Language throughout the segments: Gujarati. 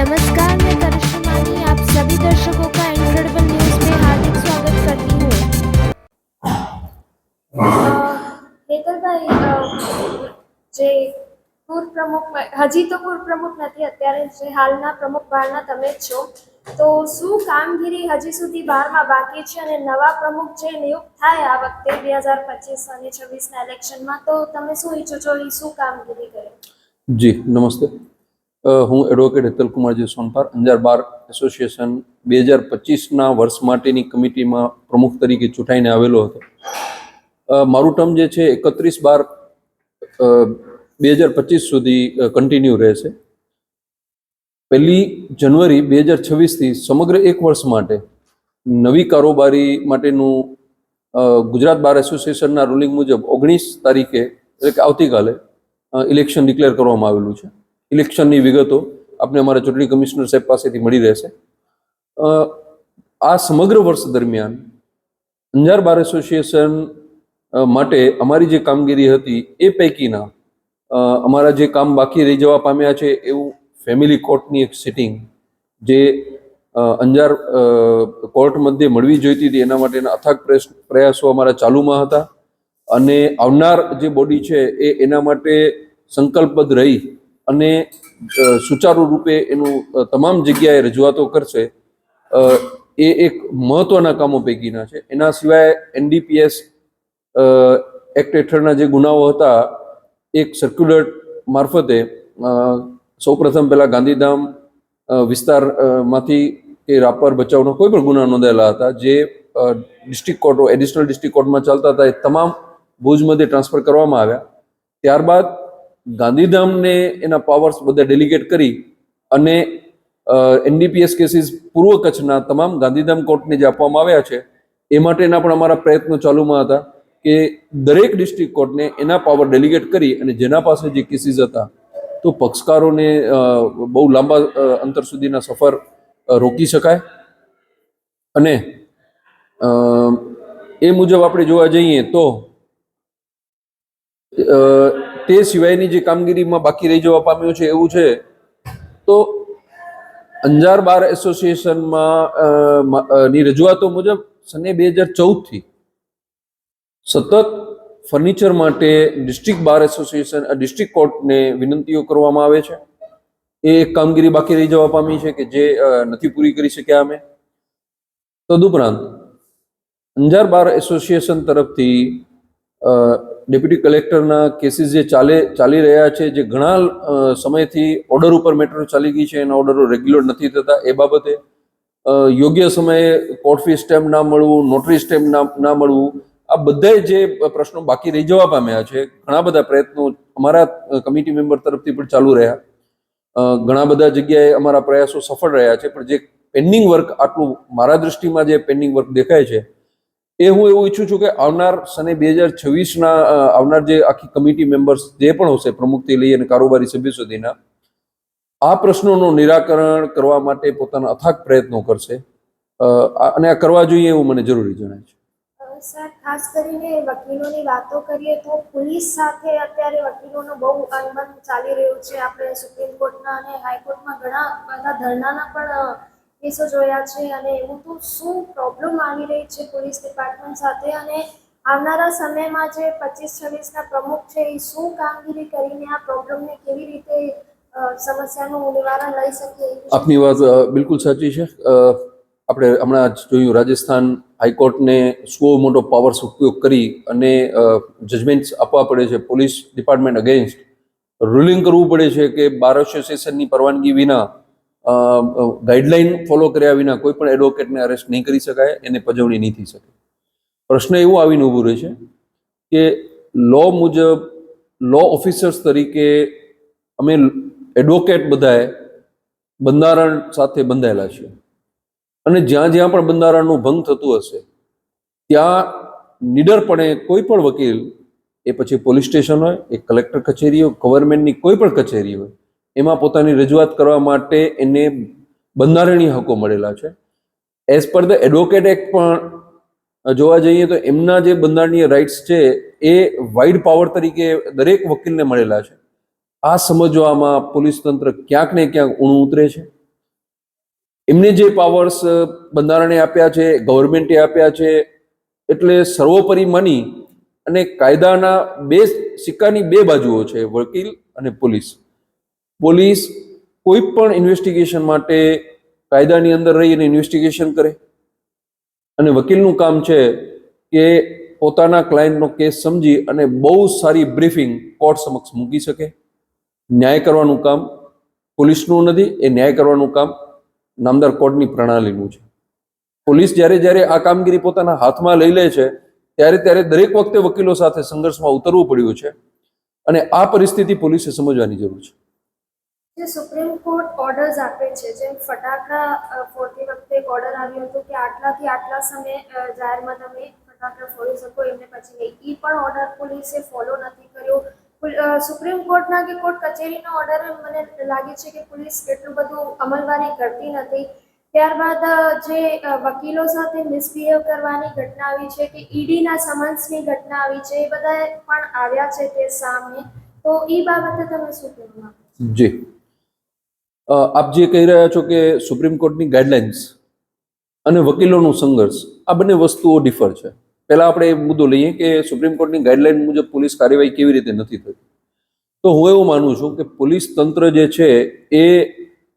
नमस्कार मैं करिश्मा मानी आप सभी दर्शकों का इनक्रेडिबल न्यूज में हार्दिक स्वागत करती हूँ હેતલભાઈ અ, જે પૂર્વ પ્રમુખ હજી તો પૂર્વ પ્રમુખ નથી અત્યારે જે હાલના પ્રમુખ બહારના તમે જ છો તો શું કામગીરી હજી સુધી બહારમાં બાકી છે અને નવા પ્રમુખ જે નિયુક્ત થાય આ વખતે બે હજાર પચીસ અને છવ્વીસના ઇલેક્શનમાં તો તમે શું ઈચ્છો છો એ શું કામગીરી કરે જી નમસ્તે અ, હું advocate હેતલકુમારજી Sonpar, Anjar bar association બે હજાર પચીસના વર્ષ માટેની કમિટીમાં પ્રમુખ તરીકે ચૂંટાઈને આવેલો હતો. મારું ટર્મ જે છે, એકત્રીસ બાર બે હજાર પચીસ સુધી કન્ટિન્યુ રહેશે. પહેલી જનવરી બે હજાર છવ્વીસથી સમગ્ર એક વર્ષ માટે નવી કારોબારી માટેનું ગુજરાત બાર એસોસિએશનના રૂલિંગ મુજબ ઓગણીસ તારીખે, એટલે કે આવતીકાલે ઇલેક્શન ડિક્લેર કરવામાં આવેલું છે. ઇલેક્શનની વિગતો આપને અમારા ચૂંટણી કમિશનર સાહેબ પાસેથી મળી રહેશે. આ સમગ્ર વર્ષ દરમિયાન અંજાર બાર એસોસિએશન માટે અમારી જે કામગીરી હતી એ પૈકીના અમારા જે કામ બાકી રહી જવા પામ્યા છે એવું ફેમિલી કોર્ટની એક સિટિંગ જે અંજાર કોર્ટ મધ્યે મળવી જોઈતી હતી એના માટેના અથાગ પ્રયાસ- અમારા ચાલુમાં હતા. અને આવનાર જે બોડી છે એ એના માટે સંકલ્પબદ્ધ રહી અને સુચારુ રૂપે એનું તમામ જગ્યાએ રજૂઆતો કરશે એ એક મહત્વના કામો પૈકીના છે. એના સિવાય એનડીપીએસ એક્ટ હેઠળના જે ગુનાઓ હતા, એક સર્ક્યુલર મારફતે સૌ સૌપ્રથમ પહેલાં ગાંધીધામ વિસ્તારમાંથી વિસ્તાર કે રાપર બચાવનો કોઈ પણ ગુના નોંધાયેલા હતા, જે ડિસ્ટ્રિક્ટ કોર્ટો એડિશનલ ડિસ્ટ્રિક્ટ કોર્ટમાં ચાલતા હતા, એ તમામ ભુજ મધ્યે ટ્રાન્સફર કરવામાં આવ્યા. ત્યારબાદ ગાંધીધામને એના પાવર્સ બધા ડેલિગેટ કરી અને એનડીપીએસ કેસીસ પૂર્વ કચ્છના તમામ ગાંધીધામ કોર્ટને જે આપવામાં આવ્યા છે, એ માટેના પણ અમારા પ્રયત્નો ચાલુમાં હતા કે દરેક ડિસ્ટ્રિક્ટ કોર્ટને એના પાવર ડેલિગેટ કરી અને જેના પાસે જે કેસીસ હતા, તો પક્ષકારોને બહુ લાંબા અંતર સુધીના સફર રોકી શકાય. અને એ મુજબ આપણે જોવા જઈએ તો તે સિવાયની જે કામગીરીમાં બાકી રહી જવા પામ્યું છે એવું છે, તો અંજાર બાર એસોસિએશનમાં ની રજૂઆતો મુજબ સને બે હજાર ચૌદથી સતત ફર્નિચર માટે ડિસ્ટ્રિક્ટ બાર એસોસિએશન ડિસ્ટ્રિક્ટ કોર્ટને વિનંતીઓ કરવામાં આવે છે. એ એક કામગીરી બાકી રહી જવા પામી છે કે જે નથી પૂરી કરી શક્યા અમે. તદુપરાંત અંજાર બાર એસોસિએશન તરફથી ડેપ્યુટી કલેક્ટરના કેસીસ જે ચાલે, ચાલી રહ્યા છે, જે ઘણા સમયથી ઓર્ડર ઉપર મેટર ચાલી ગઈ છે, એના ઓર્ડરો રેગ્યુલર નથી થતા. એ બાબતે યોગ્ય સમયે કોર્ટ ફી સ્ટેમ્પ ના મળવું, નોટરી સ્ટેમ્પ ના ના મળવું, આ બધા જે પ્રશ્નો બાકી રહી જવા પામ્યા છે, ઘણા બધા પ્રયત્નો અમારા કમિટી મેમ્બર તરફથી પણ ચાલુ રહ્યા. ઘણા બધા જગ્યાએ અમારા પ્રયાસો સફળ રહ્યા છે, પણ જે પેન્ડિંગ વર્ક આટલું, મારા દૃષ્ટિમાં જે પેન્ડિંગ વર્ક દેખાય છે એ હું એવું ઈચ્છું છું કે આવનાર સને બે હજાર છવ્વીસના આવનાર જે આખી કમિટી મેમ્બર્સ જે પણ હશે, પ્રમુખથી લઈ અને કારોબારી સભ્ય સુધીના, આ પ્રશ્નોનું નિરાકરણ કરવા માટે પોતાના અથાગ પ્રયત્નો કરશે. અને આ કરવા જોઈએ એવું મને જરૂરી જણાય છે. સર, ખાસ કરીને વકીલોની વાતો કરીએ તો પોલીસ સાથે અત્યારે વકીલોનો બહુ અનબન ચાલી રહ્યું છે. આપણે સુપ્રીમ કોર્ટના અને હાઈકોર્ટમાં ઘણા બધા ધરણાના પણ કેસો જોયા છે અને એવું તો શું પ્રોબ્લેમ આવી રહી છે પોલીસ ડિપાર્ટમેન્ટ સાથે? અને આવનારા સમયમાં જે પચીસ છવ્વીસના પ્રમુખ છે, એ શું કામગીરી કરીને આ પ્રોબ્લેમને કેવી રીતે સમસ્યાનું નિવારણ લઈ શકે? આપની વાત બિલકુલ સાચી છે. આપણે હમણાં જ જોયું, રાજસ્થાન હાઈકોર્ટને શું મોટો પાવર્સ ઉપયોગ કરી અને જજમેન્ટ્સ આપવા પડે છે. પોલીસ ડિપાર્ટમેન્ટ અગેન્સ્ટ રૂલિંગ કરવું પડે છે કે બાર એસોસિએશનની પરવાનગી વિના ગાઈડલાઈન ફોલો કર્યા વિના કોઈ પણ એડવોકેટને અરેસ્ટ નહીં કરી શકાય, એને પજવણી નહીં થઈ શકે. પ્રશ્ન એવો આવીને ઊભું રહે છે કે લો મુજબ લો ઓફિસર્સ તરીકે અમે એડવોકેટ બધાએ બંધારણ સાથે બંધાયેલા છીએ. અને જ્યાં જ્યાં પણ બંધારણનું ભંગ થતું હશે, ત્યાં નિડરપણે કોઈ પણ વકીલ, એ પછી પોલીસ સ્ટેશન હોય, એ કલેક્ટર કચેરી હોય ગવર્મેન્ટની કોઈ પણ કચેરી હોય એમાં પોતાની રજૂઆત કરવા માટે એને બંધારણીય હકો મળેલા છે. As per the advocate act પણ જોવા જઈએ તો એમના જે બંધારણીય રાઇટ્સ છે, એ વાઇડ પાવર તરીકે દરેક વકીલને મળેલા છે. આ સમજવામાં પોલીસ તંત્ર ક્યાંક ને ક્યાંક ઊણું ઉતરે છે. એમને જે પાવર્સ બંધારણે આપ્યા છે ગવર્મેન્ટે આપ્યા છે, એટલે સર્વોપરી માની અને કાયદાના બે, સિક્કાની બે બાજુઓ છે, વકીલ અને પોલીસ. પોલીસ કોઈ પણ ઇન્વેસ્ટિગેશન માટે કાયદાની અંદર રહી અને ઇન્વેસ્ટિગેશન કરે. અને વકીલનું કામ છે કે પોતાના ક્લાયન્ટનો કેસ સમજી અને બહુ સારી બ્રીફિંગ કોર્ટ સમક્ષ મૂકી શકે. ન્યાય કરવાનું કામ પોલીસનું નથી, એ ન્યાય કરવાનું કામ નામદાર કોર્ટની પ્રણાલીનું છે. પોલીસ જ્યારે જ્યારે આ કામગીરી પોતાના હાથમાં લઈ લે છે, ત્યારે ત્યારે દરેક વખતે વકીલો સાથે સંઘર્ષમાં ઉતરવું પડ્યું છે. અને આ પરિસ્થિતિ પોલીસે સમજવાની જરૂર છે. જે સુપ્રીમ કોર્ટ ઓર્ડર્સ આપે છે. જેમ ફટાકડા ફોડતી વખતે એક ઓર્ડર આવ્યો હતો કે આટલાથી આટલા સમય જાહેરમાં તમે ફટાકડા ફોડી શકો, એમને પછી નહીં. એ પણ ઓર્ડર પોલીસે ફોલો નથી કર્યો. સુપ્રીમ કોર્ટના કે કોર્ટ કચેરીના ઓર્ડર મને લાગે છે કે પોલીસ એટલું બધું અમલવારી કરતી નથી. ત્યારબાદ જે વકીલો સાથે મિસબિહેવ કરવાની ઘટના આવી છે કે ઈડીના સમન્સની ઘટના આવી છે, એ બધા પણ આવ્યા છે તે સામે. તો એ બાબતે તમે શું કહેવા જી. આપ જે કહી રહ્યા છો કે સુપ્રીમ કોર્ટની ગાઈડલાઇન્સ અને વકીલોનું સંઘર્ષ, આ બંને વસ્તુઓ ડિફર છે. પહેલાં આપણે એ મુદ્દો લઈએ કે સુપ્રીમ કોર્ટની ગાઈડલાઇન મુજબ પોલીસ કાર્યવાહી કેવી રીતે નથી થતી. તો હું એવું માનું છું કે પોલીસ તંત્ર જે છે એ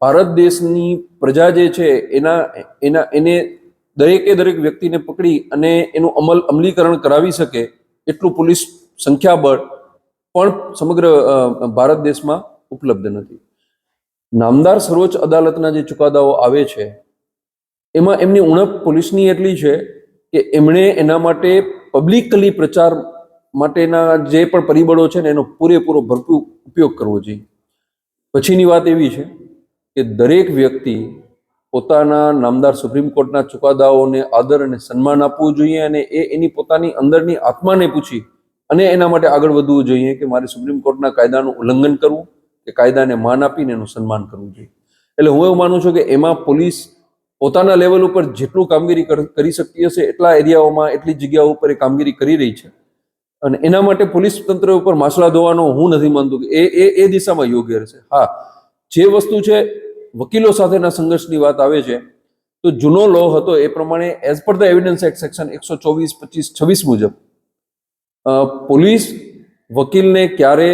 ભારત દેશની પ્રજા જે છે એના એના, એને દરેકે દરેક વ્યક્તિને પકડી અને એનું અમલ અમલીકરણ કરાવી શકે એટલું પોલીસ સંખ્યાબળ પણ સમગ્ર ભારત દેશમાં ઉપલબ્ધ નથી. નામદાર સર્વોચ્ચ અદાલતના જે ચુકાદાઓ આવે છે, એમાં એમની ઉણપ પોલીસની એટલી છે કે એમણે એના માટે પબ્લિકલી પ્રચાર માટેના જે પણ પરિબળો છે ને એનો પૂરેપૂરો ભરપૂર ઉપયોગ કરવો જોઈએ. પછીની વાત એવી છે કે દરેક વ્યક્તિ પોતાના નામદાર સુપ્રીમ કોર્ટના ચુકાદાઓને આદર અને સન્માન આપવું જોઈએ અને એ એની પોતાની અંદરની આત્માને પૂછી અને એના માટે આગળ વધવું જોઈએ કે મારે સુપ્રીમ કોર્ટના કાયદાનું ઉલ્લંઘન કરવું. કે કાયદાને માન આપીને એનું સન્માન કરવું જોઈએ. એટલે હું એવું માનું છું કે એમાં પોલીસ પોતાના લેવલ ઉપર જેટલું કામગીરી કરી શકતી હશે, એટલા એરિયાઓમાં, એટલી જગ્યાઓ ઉપર એ કામગીરી કરી રહી છે. અને એના માટે પોલીસ તંત્ર ઉપર માછલા ધોવાનો હું નથી માનતો કે એ એ એ દિશામાં યોગ્ય રહેશે. હા, જે વસ્તુ છે, વકીલો સાથેના સંઘર્ષની વાત આવે છે, તો જૂનો લો હતો એ પ્રમાણે as per the evidence act section એકસો ચોવીસ, પચીસ, છવ્વીસ મુજબ પોલીસ વકીલને ક્યારે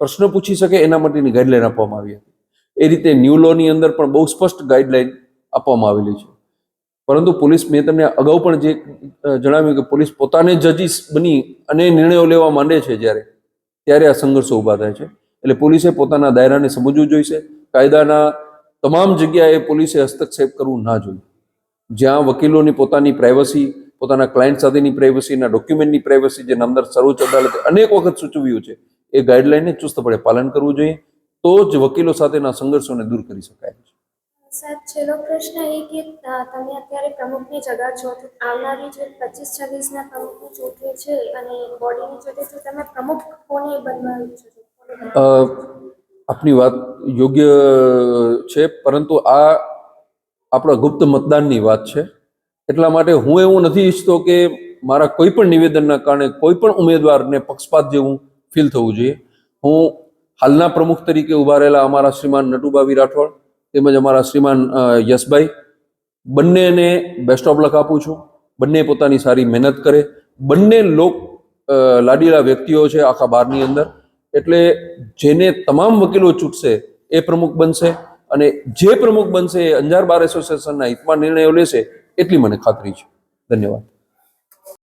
પ્રશ્ન પૂછી શકે એના માટેની ગાઈડલાઈન આપવામાં આવી હતી. એ રીતે ન્યૂ લોની અંદર પણ બહુ સ્પષ્ટ ગાઈડલાઈન આપવામાં આવેલી છે. પરંતુ પોલીસ, મેં તમને અગાઉ પણ જે જણાવ્યું કે પોલીસ પોતાને જજીસ બની અને નિર્ણયો લેવા માંડે છે જ્યારે, ત્યારે આ સંઘર્ષો ઊભા થાય છે. એટલે પોલીસે પોતાના દાયરાને સમજવું જોઈશે. કાયદાના તમામ જગ્યાએ પોલીસે હસ્તક્ષેપ કરવું ના જોઈએ. જ્યાં વકીલોની પોતાની પ્રાઇવસી પોતાના ક્લાયન્ટ સાથેની પ્રાઇવસીના ડોક્યુમેન્ટની પ્રાઇવસી જે નામદાર સર્વોચ્ચ અદાલતે અનેક વખત સૂચવ્યું છે એ ગાઈડલાઇનને ચુસ્તપણે પાલન કરવું જોઈએ તો જ વકીલો સાથેના સંઘર્ષોને દૂર કરી શકાય છે. સાહેબ છેલ્લો પ્રશ્ન એ કે તમે અત્યારે પ્રમુખની જગા છો તો આવનારી જે પચીસ છવ્વીસના પ્રમુખની ચૂંટણી છે અને બોડીની ચૂંટણી છે તમે પ્રમુખ કોને બનવા છો? કોને બનવા અ, આપની વાત યોગ્ય છે પરંતુ આ આપણા ગુપ્ત મતદાનની વાત છે. એટલા માટે હું એવું નથી ઈચ્છતો કે મારા કોઈ પણ નિવેદનના કારણે કોઈ પણ ઉમેદવારને પક્ષપાત જેવું ફીલ થવું જોઈએ. હું હાલના પ્રમુખ તરીકે ઊભા રહેલા અમારા શ્રીમાન નટુબાવી રાઠોડ તેમજ અમારા શ્રીમાન યશભાઈ બંનેને બેસ્ટ ઓફ લક આપું છું. બંને પોતાની સારી મહેનત કરે. બંને લોક લાડીલા વ્યક્તિઓ છે આખા બારની અંદર. એટલે જેને તમામ વકીલો ચૂંટશે એ પ્રમુખ બનશે અને જે પ્રમુખ બનશે એ અંજાર બાર એસોસિએશનના હિતમાં નિર્ણયો લેશે એટલી મને ખાતરી છે. ધન્યવાદ.